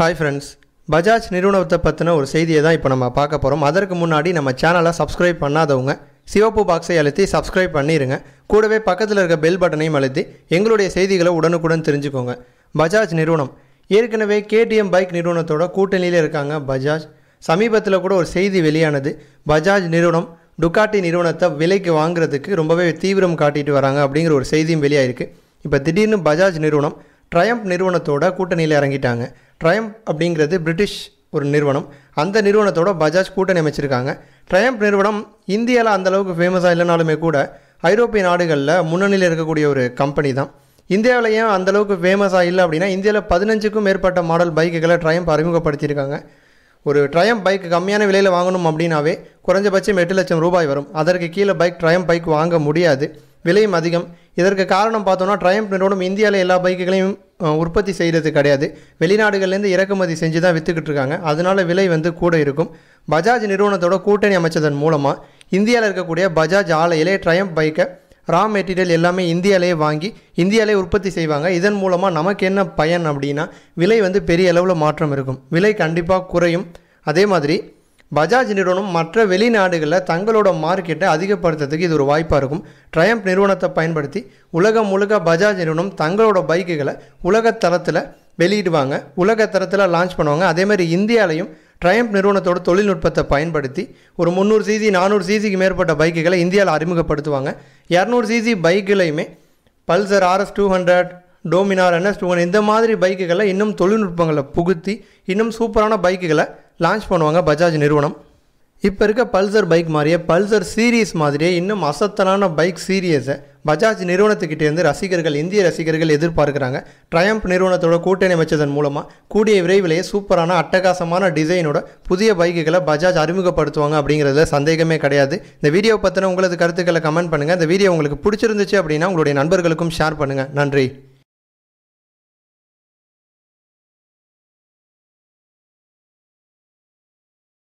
Hi friends Bajaj நிறுவனத்தை பற்றின ஒரு செய்தியை தான் இப்போ நம்ம பார்க்க போகிறோம் அதற்கு முன்னாடி நம்ம சேனலை சப்ஸ்கிரைப் பண்ணாதவங்க சிவப்பு பாக்ஸை அழுத்தி சப்ஸ்கிரைப் பண்ணிடுங்க கூடவே பக்கத்தில் இருக்க பெல் பட்டனையும் அழுத்தி எங்களுடைய செய்திகளை உடனுக்குடன் தெரிஞ்சுக்கோங்க. பஜாஜ் நிறுவனம் ஏற்கனவே கேடிஎம் பைக் நிறுவனத்தோட கூட்டணியில் இருக்காங்க பஜாஜ் சமீபத்தில் கூட ஒரு செய்தி வெளியானது. பஜாஜ் நிறுவனம் டுக்காட்டி நிறுவனத்தை விலைக்கு வாங்குறதுக்கு ரொம்பவே தீவிரம் காட்டிட்டு வராங்க அப்படிங்கிற ஒரு செய்தியும் வெளியாயிருக்கு. இப்போ திடீர்னு பஜாஜ் நிறுவனம் ட்ரயம்ப் நிறுவனத்தோட கூட்டணியில் இறங்கிட்டாங்க. ட்ரயம்ப் அப்படிங்கிறது பிரிட்டிஷ் ஒரு நிறுவனம். அந்த நிறுவனத்தோட பஜாஜ் கூட்டணி அமைச்சிருக்காங்க. ட்ரயம்ப் நிறுவனம் இந்தியாவில் அந்தளவுக்கு ஃபேமஸாக இல்லைனாலுமே கூட ஐரோப்பிய நாடுகளில் முன்னணியில் இருக்கக்கூடிய ஒரு கம்பெனி தான். இந்தியாவில் ஏன் அந்தளவுக்கு ஃபேமஸாக இல்லை அப்படின்னா இந்தியாவில் பதினஞ்சுக்கும் மேற்பட்ட மாடல் பைக்குகளை ட்ரயம்ப் அறிமுகப்படுத்தியிருக்காங்க. ஒரு ட்ரயம் பைக் கம்மியான விலையில் வாங்கணும் அப்படின்னாவே குறைஞ்சபட்சம் எட்டு லட்சம் ரூபாய் வரும். அதற்கு கீழே பைக் ட்ரயம் பைக் வாங்க முடியாது. விலையும் அதிகம். இதற்கு காரணம் பார்த்தோன்னா ட்ரயம்ப் நிறுவனம் இந்தியாவில் எல்லா பைக்குகளையும் உற்பத்தி செய்கிறது கிடையாது. வெளிநாடுகள்லேருந்து இறக்குமதி செஞ்சு தான் விற்றுக்கிட்டு இருக்காங்க அதனால விலை வந்து கூட இருக்கும். பஜாஜ் நிறுவனத்தோட கூட்டணி அமைச்சதன் மூலமாக இந்தியாவில் இருக்கக்கூடிய பஜாஜ் ஆலையிலே ட்ரயம் பைக்கை ரா மெட்டீரியல் எல்லாமே இந்தியாவிலே வாங்கி இந்தியாவிலே உற்பத்தி செய்வாங்க. இதன் மூலமாக நமக்கு என்ன பயன் அப்படின்னா விலை வந்து பெரிய அளவில் மாற்றம் இருக்கும். விலை கண்டிப்பாக குறையும். அதே மாதிரி பஜாஜ் நிறுவனம் மற்ற வெளிநாடுகளில் தங்களோட மார்க்கெட்டை அதிகப்படுத்துறதுக்கு இது ஒரு வாய்ப்பாக இருக்கும். ட்ரயம்ப் நிறுவனத்தை பயன்படுத்தி உலகம் முழுக்க பஜாஜ் நிறுவனம் தங்களோட பைக்குகளை உலக தரத்தில் வெளியிடுவாங்க. உலக தரத்தில் லான்ச் பண்ணுவாங்க. அதேமாதிரி இந்தியாலையும் ட்ரயம்ப் நிறுவனத்தோட தொழில்நுட்பத்தை பயன்படுத்தி ஒரு முந்நூறு சிசி நானூறு சிசிக்கு மேற்பட்ட பைக்குகளை இந்தியாவில் அறிமுகப்படுத்துவாங்க. இரநூறு CC பைக்குலையுமே Pulsar RS two hundred Dominar NS two hundred இந்த மாதிரி பைக்குகளை இன்னும் தொழில்நுட்பங்களை புகுத்தி இன்னும் சூப்பரான பைக்குகளை லான்ச் பண்ணுவாங்க பஜாஜ் நிறுவனம். இப்போ இருக்க பல்சர் பைக் மாதிரியே பல்சர் சீரீஸ் மாதிரியே இன்னும் அசத்தலான பைக் சீரியஸை பஜாஜ் நிறுவனத்துக்கிட்டேருந்து ரசிகர்கள் இந்திய ரசிகர்கள் எதிர்பார்க்குறாங்க. ட்ரயம்ப் நிறுவனத்தோட கூட்டணி அமைச்சதன் மூலமாக கூடிய விரைவிலேயே சூப்பரான அட்டகாசமான டிசைனோட புதிய பைக்குகளை பஜாஜ் அறிமுகப்படுத்துவாங்க அப்படிங்கிறதுல சந்தேகமே கிடையாது. இந்த வீடியோ பற்றின உங்களது கருத்துக்களை கமெண்ட் பண்ணுங்கள் இந்த வீடியோ உங்களுக்கு பிடிச்சிருந்துச்சு அப்படின்னா உங்களுடைய நண்பர்களுக்கும் ஷேர் பண்ணுங்கள் நன்றி.